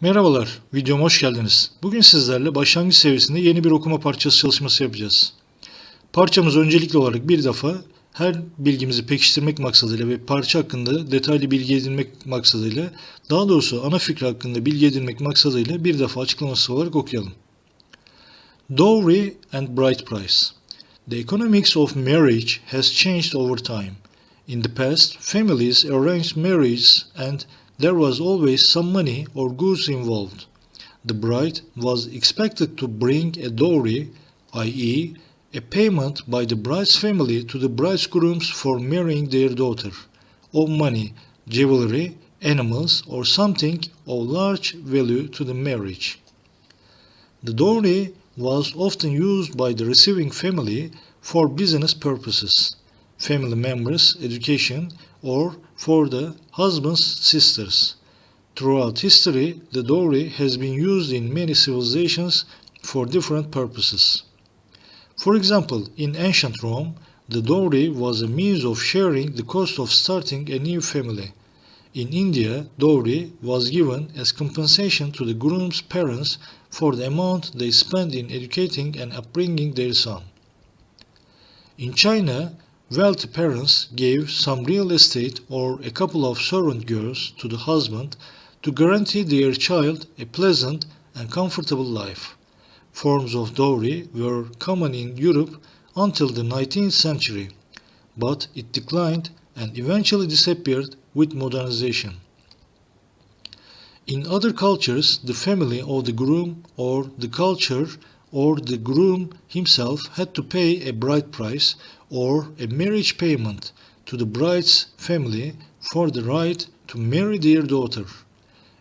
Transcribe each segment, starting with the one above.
Merhabalar, videoma hoş geldiniz. Bugün sizlerle başlangıç seviyesinde yeni bir okuma parçası çalışması yapacağız. Parçamız öncelikli olarak bir defa her bilgimizi pekiştirmek maksadıyla ve parça hakkında detaylı bilgi edinmek maksadıyla, daha doğrusu ana fikri hakkında bilgi edinmek maksadıyla bir defa açıklaması olarak okuyalım. Dowry and Bride Price The economics of marriage has changed over time. In the past, families arranged marriages and there was always some money or goods involved. The bride was expected to bring a dowry, i.e., a payment by the bride's family to the bridegrooms for marrying their daughter, of money, jewelry, animals, or something of large value to the marriage. The dowry was often used by the receiving family for business purposes, family members' education, or for the husband's sisters. Throughout history, the dowry has been used in many civilizations for different purposes. For example, in ancient Rome, the dowry was a means of sharing the cost of starting a new family. In India, dowry was given as compensation to the groom's parents for the amount they spent in educating and upbringing their son. In China, wealthy parents gave some real estate or a couple of servant girls to the husband to guarantee their child a pleasant and comfortable life. Forms of dowry were common in Europe until the 19th century, but it declined and eventually disappeared with modernization. In other cultures, the family of the groom or the culture or the groom himself had to pay a bride price or a marriage payment to the bride's family for the right to marry their daughter.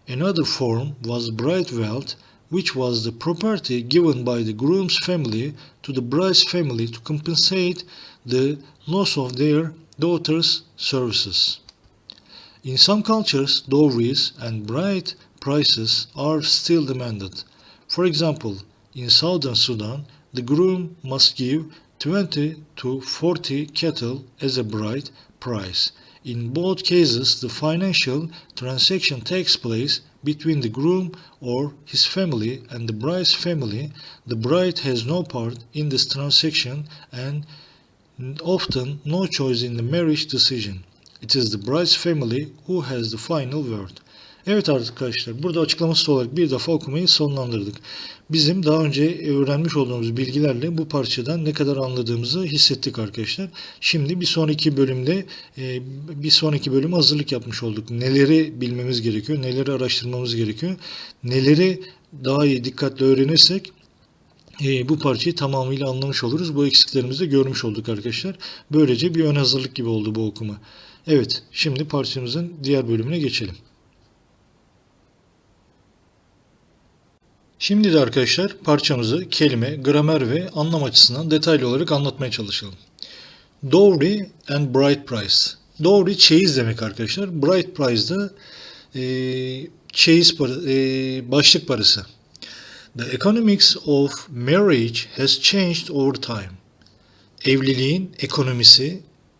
Another form was bride wealth, which was the property given by the groom's family to the bride's family to compensate the loss of their daughter's services. In some cultures, dowries and bride prices are still demanded. For example, in southern Sudan, the groom must give 20 to 40 cattle as a bride price. In both cases, the financial transaction takes place between the groom or his family and the bride's family. The bride has no part in this transaction and often no choice in the marriage decision. It is the bride's family who has the final word. Evet arkadaşlar burada açıklaması olarak bir defa okumayı sonlandırdık. Bizim daha önce öğrenmiş olduğumuz bilgilerle bu parçadan ne kadar anladığımızı hissettik arkadaşlar. Şimdi bir sonraki bölümde e, bir sonraki bölüm hazırlık yapmış olduk. Neleri bilmemiz gerekiyor, neleri araştırmamız gerekiyor, neleri daha iyi dikkatle öğrenirsek e, bu parçayı tamamıyla anlamış oluruz. Bu eksiklerimizi de görmüş olduk arkadaşlar. Böylece bir ön hazırlık gibi oldu bu okuma. Evet, şimdi parçamızın diğer bölümüne geçelim. Şimdi de arkadaşlar parçamızı kelime, gramer ve anlam açısından detaylı olarak anlatmaya çalışalım. Dowry and bride price. Dowry çeyiz demek arkadaşlar. Bride price da e, çeyiz para, e, başlık parası. The economics of marriage has changed over time. Evliliğin ekonomisi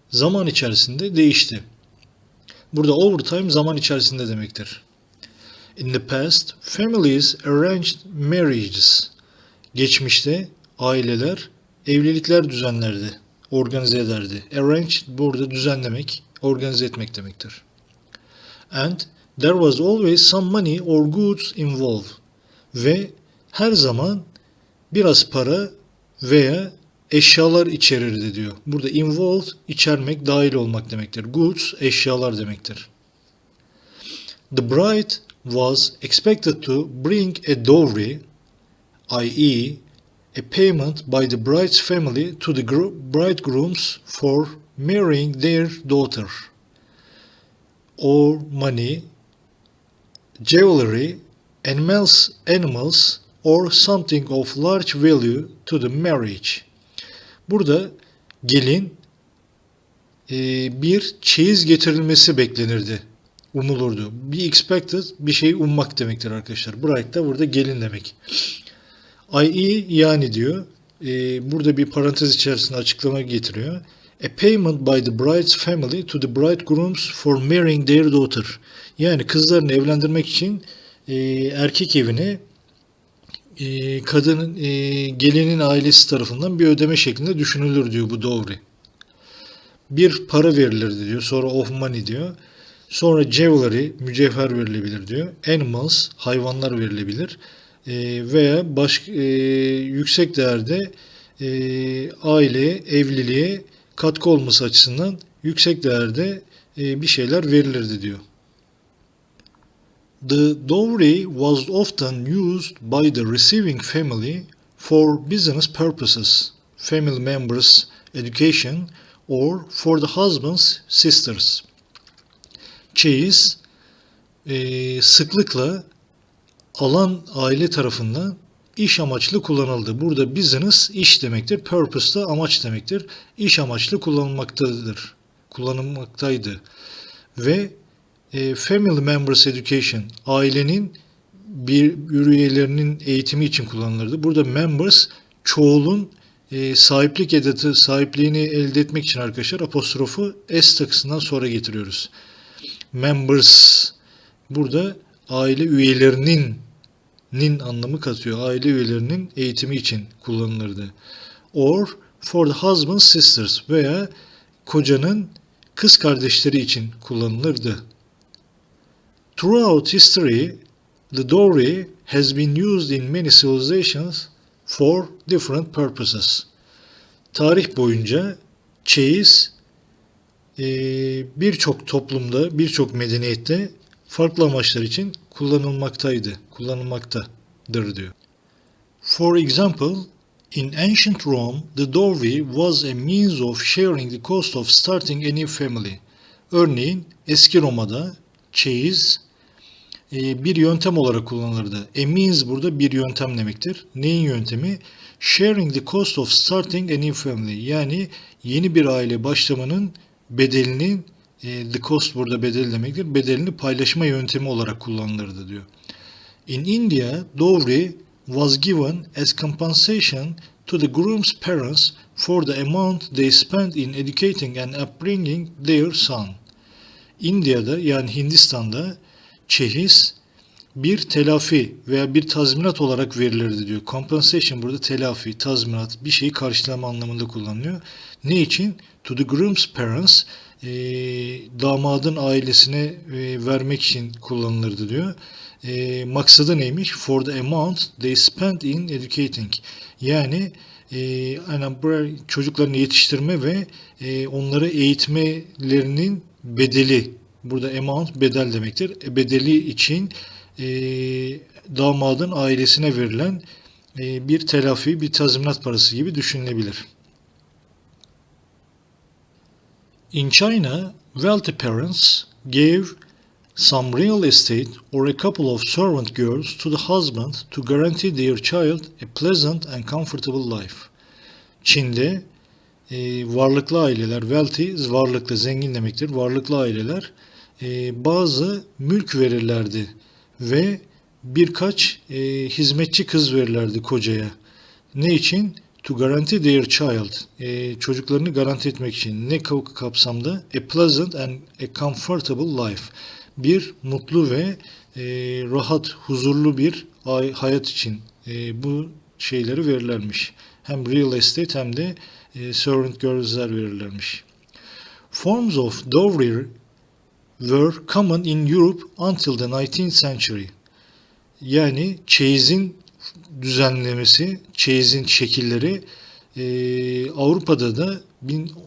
zaman içerisinde değişti. Burada over time zaman içerisinde demektir. In the past, families arranged marriages. Geçmişte aileler evlilikler düzenlerdi, organize ederdi. Arranged burada düzenlemek, organize etmek demektir. And there was always some money or goods involved. Ve her zaman biraz para veya eşyalar içerirdi diyor. Burada involved içermek, dahil olmak demektir. Goods eşyalar demektir. The bride was expected to bring a dowry, i.e., a payment by the bride's family to the bridegrooms for marrying their daughter, or money, jewelry, animals, or something of large value to the marriage. Burada gelin e, bir çeyiz getirilmesi beklenirdi umulurdu. Be expected bir şey ummak demektir arkadaşlar. Bride da burada gelin demek. I.e. yani diyor. E, burada bir parantez içerisinde açıklama getiriyor. A payment by the bride's family to the bridegrooms for marrying their daughter. Yani kızlarını evlendirmek için e, erkek evine e, kadının e, gelinin ailesi tarafından bir ödeme şeklinde düşünülür diyor bu dowry. Bir para verilirdi diyor. Sonra of money diyor. Sonra jewelry, mücevher verilebilir diyor. Animals, hayvanlar verilebilir. E, veya baş, e, yüksek değerde e, aileye, evliliğe katkı olması açısından yüksek değerde e, bir şeyler verilirdi diyor. The dowry was often used by the receiving family for business purposes, family members' education, or for the husband's sisters. Çeyiz e, sıklıkla alan aile tarafından iş amaçlı kullanıldı. Burada business iş demektir, purpose da amaç demektir. İş amaçlı kullanılmaktadır. Kullanılmaktaydı. Ve e, family members education ailenin bir üyelerinin eğitimi için kullanılırdı. Burada members çoğulun e, sahiplik edatı sahipliğini elde etmek için arkadaşlar apostrofu s takısından sonra getiriyoruz. Members burada aile üyelerinin nin anlamı katıyor. Aile üyelerinin eğitimi için kullanılırdı. Or for the husband's sisters veya kocanın kız kardeşleri için kullanılırdı. Throughout history, the dowry has been used in many civilizations for different purposes. Tarih boyunca çeyiz birçok toplumda, birçok medeniyette farklı amaçlar için kullanılmaktaydı, kullanılmaktadır diyor. For example, in ancient Rome, the dowry was a means of sharing the cost of starting a new family. Örneğin eski Roma'da çeyiz e, bir yöntem olarak kullanılırdı. A means burada bir yöntem demektir. Neyin yöntemi? Sharing the cost of starting a new family. Yani yeni bir aile başlamanın bedelinin e, the cost burada bedel demektir. Bedelini paylaşma yöntemi olarak kullanılırdı diyor. In India, dowry was given as compensation to the groom's parents for the amount they spent in educating and upbringing their son. India'da yani Hindistan'da çehiz bir telafi veya bir tazminat olarak verilirdi diyor. Compensation burada telafi, tazminat, bir şeyi karşılama anlamında kullanılıyor. Ne için? To the groom's parents, e, damadın ailesine e, vermek için kullanılırdı diyor. E, maksadı neymiş? For the amount they spent in educating. Yani e, yani çocuklarını yetiştirme ve e, onları eğitmelerinin bedeli Burada amount bedel demektir. E, bedeli için e, damadın ailesine verilen e, bir telafi, bir tazminat parası gibi düşünülebilir. In China, wealthy parents gave some real estate or a couple of servant girls to the husband to guarantee their child a pleasant and comfortable life. Çin'de e, varlıklı aileler, wealthy varlıklı, zengin demektir. Varlıklı aileler e, bazı mülk verirlerdi ve birkaç e, hizmetçi kız verirlerdi kocaya. Ne için? To guarantee their child. E, çocuklarını garanti etmek için. Ne kapsamda? A pleasant and a comfortable life. Bir mutlu ve e, rahat, huzurlu bir hayat için e, bu şeyleri verirlermiş. Hem real estate hem de e, servant girls'ler verirlermiş. Forms of dowry were common in Europe until the 19th century. Yani çeyizin düzenlemesi, çeyizin şekilleri e, Avrupa'da da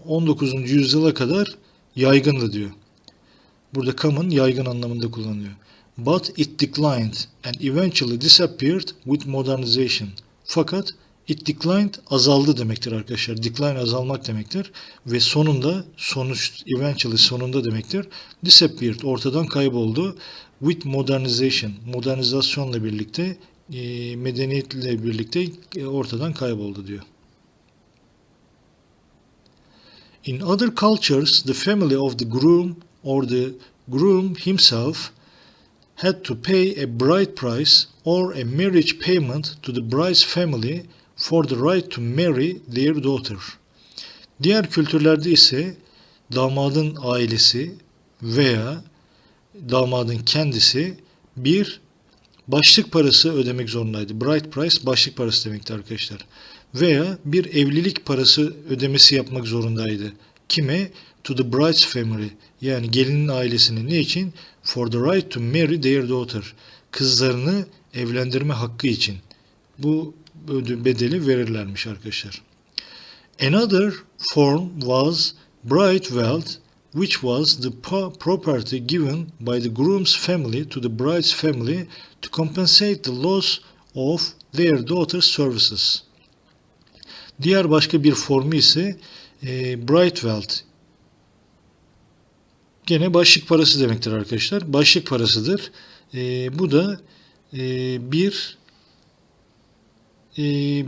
19. yüzyıla kadar yaygındı diyor. Burada common yaygın anlamında kullanılıyor. But it declined and eventually disappeared with modernization. Fakat It declined azaldı demektir arkadaşlar. Decline azalmak demektir. Ve sonunda sonuç eventually sonunda demektir. Disappeared ortadan kayboldu. With modernization modernizasyonla birlikte e, medeniyetle birlikte e, ortadan kayboldu diyor. In other cultures, the family of the groom or the groom himself had to pay a bride price or a marriage payment to the bride's family for the right to marry their daughter. Diğer kültürlerde ise damadın ailesi veya damadın kendisi bir başlık parası ödemek zorundaydı. Bride price başlık parası demekti arkadaşlar. Veya bir evlilik parası ödemesi yapmak zorundaydı. Kime? To the bride's family. Yani gelinin ailesine. Ne için? For the right to marry their daughter. Kızlarını evlendirme hakkı için. Bu bedeli verirlermiş arkadaşlar. Another form was bride wealth, which was the property given by the groom's family to the bride's family to compensate the loss of their daughter's services. Diğer başka bir formu ise e, bride wealth. Gene başlık parası demektir arkadaşlar. Başlık parasıdır. E, bu da e, bir e,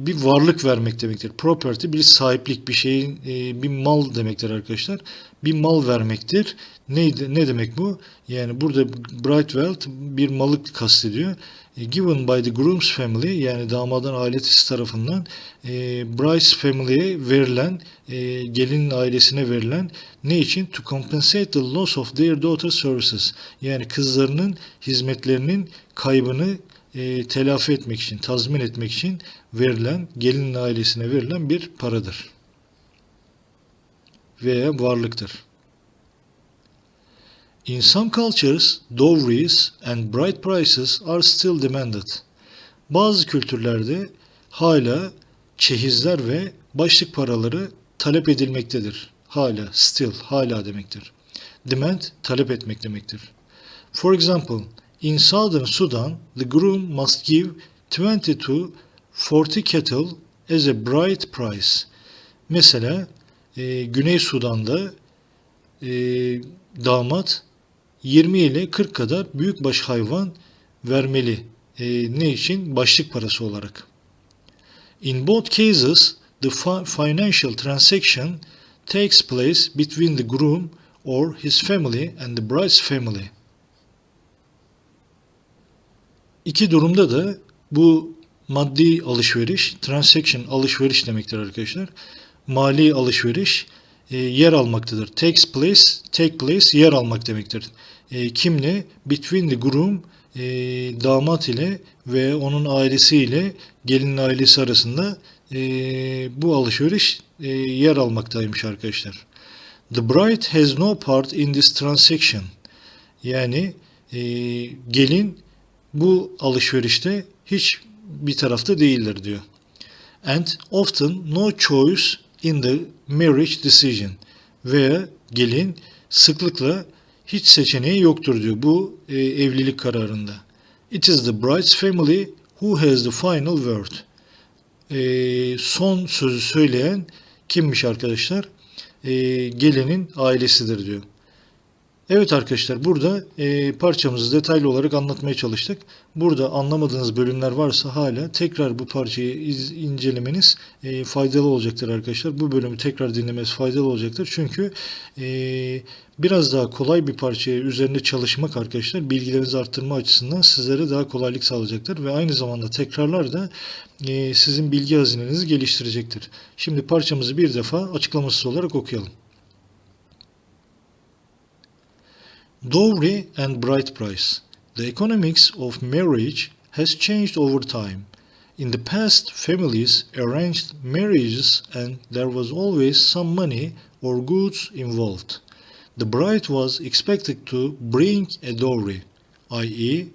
bir varlık vermek demektir. Property bir sahiplik, bir şeyin e, bir mal demektir arkadaşlar. Bir mal vermektir. Neydi, ne demek bu? Yani burada bright wealth bir malı kastediyor. E, given by the groom's family yani damadın ailesi tarafından e, bride's family'ye verilen e, gelinin ailesine verilen ne için? To compensate the loss of their daughter's services. Yani kızlarının hizmetlerinin kaybını e, telafi etmek için, tazmin etmek için verilen, gelinin ailesine verilen bir paradır. Veya varlıktır. In some cultures, dowries and bride prices are still demanded. Bazı kültürlerde hala çehizler ve başlık paraları talep edilmektedir. Hala, still, hala demektir. Demand, talep etmek demektir. For example, in southern Sudan, the groom must give 20 to 40 cattle as a bride price. Mesela e, Güney Sudan'da e, damat 20 ile 40 kadar büyükbaş hayvan vermeli. E, ne için? Başlık parası olarak. In both cases, the fi- financial transaction takes place between the groom or his family and the bride's family. İki durumda da bu maddi alışveriş, transaction alışveriş demektir arkadaşlar. Mali alışveriş e, yer almaktadır. Takes place, take place yer almak demektir. E, kimle? Between the groom e, damat ile ve onun ailesiyle gelinin ailesi arasında e, bu alışveriş e, yer almaktaymış arkadaşlar. The bride has no part in this transaction. Yani e, gelin bu alışverişte hiç bir tarafta değildir diyor. And often no choice in the marriage decision. Veya gelin sıklıkla hiç seçeneği yoktur diyor bu e, evlilik kararında. It is the bride's family who has the final word. E, son sözü söyleyen kimmiş arkadaşlar? E, gelinin ailesidir diyor. Evet arkadaşlar burada e, parçamızı detaylı olarak anlatmaya çalıştık. Burada anlamadığınız bölümler varsa hala tekrar bu parçayı iz, incelemeniz e, faydalı olacaktır arkadaşlar. Bu bölümü tekrar dinlemeniz faydalı olacaktır. Çünkü e, biraz daha kolay bir parçaya üzerinde çalışmak arkadaşlar bilgilerinizi arttırma açısından sizlere daha kolaylık sağlayacaktır. Ve aynı zamanda tekrarlar da e, sizin bilgi hazinenizi geliştirecektir. Şimdi parçamızı bir defa açıklamasız olarak okuyalım. Dowry and bride price. The economics of marriage has changed over time. In the past, families arranged marriages and there was always some money or goods involved. The bride was expected to bring a dowry, i.e.,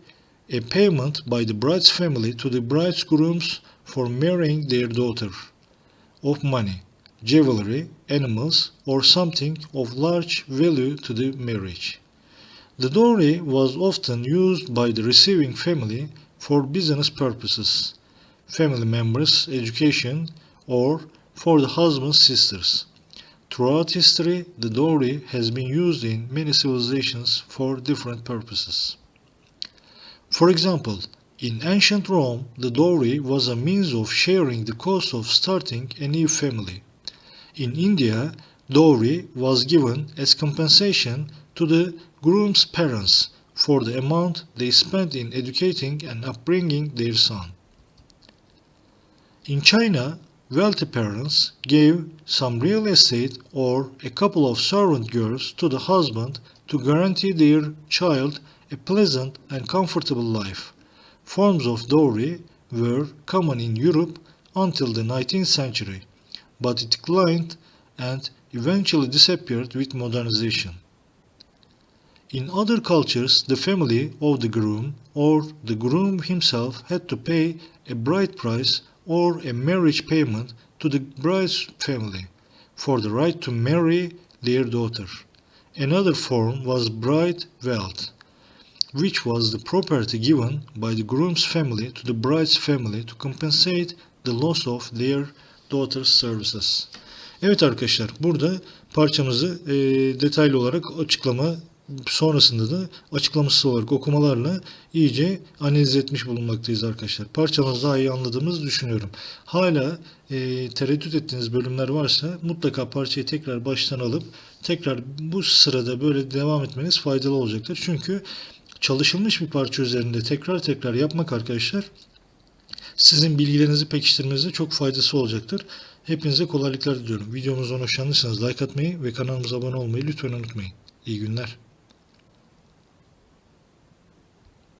a payment by the bride's family to the bride's grooms for marrying their daughter, of money, jewelry, animals, or something of large value to the marriage. The dowry was often used by the receiving family for business purposes, family members' education, or for the husband's sisters. Throughout history, the dowry has been used in many civilizations for different purposes. For example, in ancient Rome, the dowry was a means of sharing the cost of starting a new family. In India, dowry was given as compensation to the groom's parents for the amount they spent in educating and upbringing their son. In China, wealthy parents gave some real estate or a couple of servant girls to the husband to guarantee their child a pleasant and comfortable life. Forms of dowry were common in Europe until the 19th century, but it declined and eventually disappeared with modernization. In other cultures, the family of the groom or the groom himself had to pay a bride price or a marriage payment to the bride's family for the right to marry their daughter. Another form was bride wealth, which was the property given by the groom's family to the bride's family to compensate the loss of their daughter's services. Evet arkadaşlar burada parçamızı e, detaylı olarak açıklama sonrasında da açıklamasız olarak okumalarla iyice analiz etmiş bulunmaktayız arkadaşlar. Parçamızı daha iyi anladığımızı düşünüyorum. Hala e, tereddüt ettiğiniz bölümler varsa mutlaka parçayı tekrar baştan alıp tekrar bu sırada böyle devam etmeniz faydalı olacaktır. Çünkü çalışılmış bir parça üzerinde tekrar tekrar yapmak arkadaşlar sizin bilgilerinizi pekiştirmenize çok faydası olacaktır. Hepinize kolaylıklar diliyorum. Videomuzdan hoşlandıysanız like atmayı ve kanalımıza abone olmayı lütfen unutmayın. İyi günler.